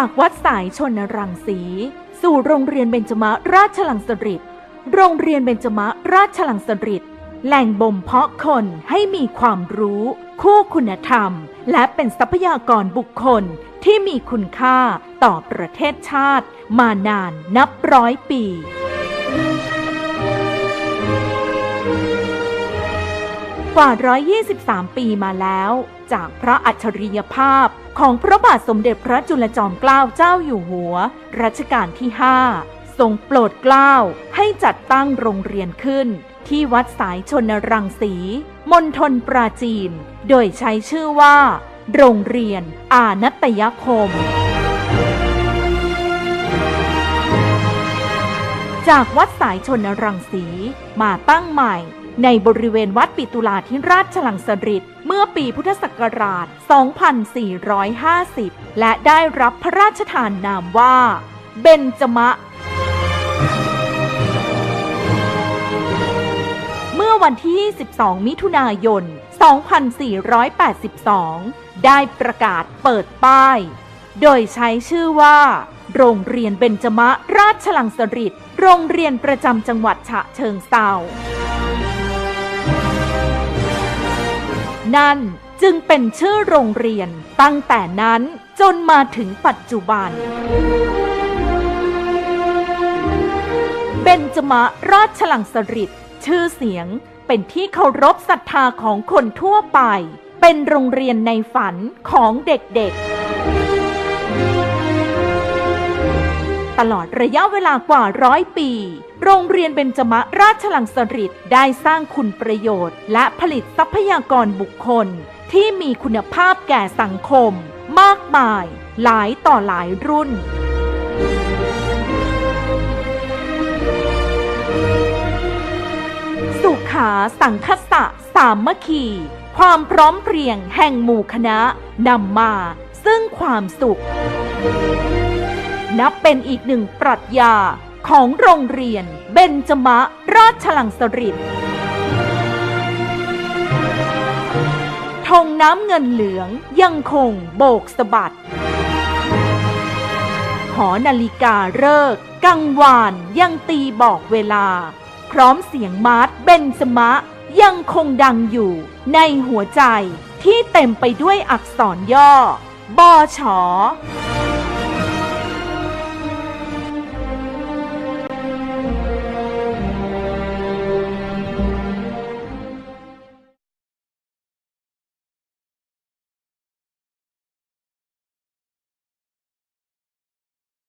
จากวัดสายชนรังสี สู่โรงเรียนเบญจมราชลังสฤษดิ์โรงเรียนเบญจมราชลังสฤษดิ์แหล่งบ่มเพาะคนให้มีความรู้ คู่คุณธรรม และเป็นทรัพยากรบุคคลที่มีคุณค่าต่อประเทศชาติ มานานนับร้อยปีกว่า 123 ปีมาแล้ว จากพระอัจฉริยภาพของพระบาทสมเด็จพระจุลจอมเกล้าเจ้าอยู่หัว รัชกาลที่ 5 ทรงโปรดเกล้าให้จัดตั้งโรงเรียนขึ้น ที่วัดสายชนรังสี มณฑลปราจีน โดยใช้ชื่อว่า โรงเรียนอานัตยคม จากวัดสายชนรังสีมาตั้งใหม่ ในบริเวณวัดปิตุลาธิราชฉลังสฤษดิ์เมื่อปีพุทธศักราช 2450 และได้รับพระราชทานนามว่า เบญจมะ เมื่อวันที่22มิถุนายน 2482 ได้ประกาศเปิดป้าย โดยใช้ชื่อว่า โรงเรียนเบญจมะราชลังสฤษดิ์โรงเรียนประจำจังหวัดฉะเชิงเซา นั่นจึงเป็นชื่อโรงเรียนตั้งแต่นั้นจนมาถึงปัจจุบัน เบนจมะราชลังสริตชื่อเสียงเป็นที่เคารพศรัทธาของคนทั่วไป เป็นโรงเรียนในฝันของเด็กๆ ตลอดระยะเวลากว่าร้อยปี โรงเรียนเบญจมะราชลังสฤษดิ์ได้สร้างคุณประโยชน์ และผลิตทรัพยากรบุคคล ที่มีคุณภาพแก่สังคม มากมาย หลายต่อหลายรุ่นสุขาสังคสะสามมคี ความพร้อมเพรียงแห่งหมู่คณะนำมาซึ่งความสุข นับเป็นอีกหนึ่งปรัชญาของโรงเรียนเบญจมะราชลังสฤษดิ์ธงน้ำเงินเหลืองยังคงโบกสะบัด หอนาฬิกาเลิกกังวานยังตีบอกเวลา พร้อมเสียงมาร์ชเบนสมะยังคงดังอยู่ในหัวใจที่เต็มไปด้วยอักษรย่อ บอชอ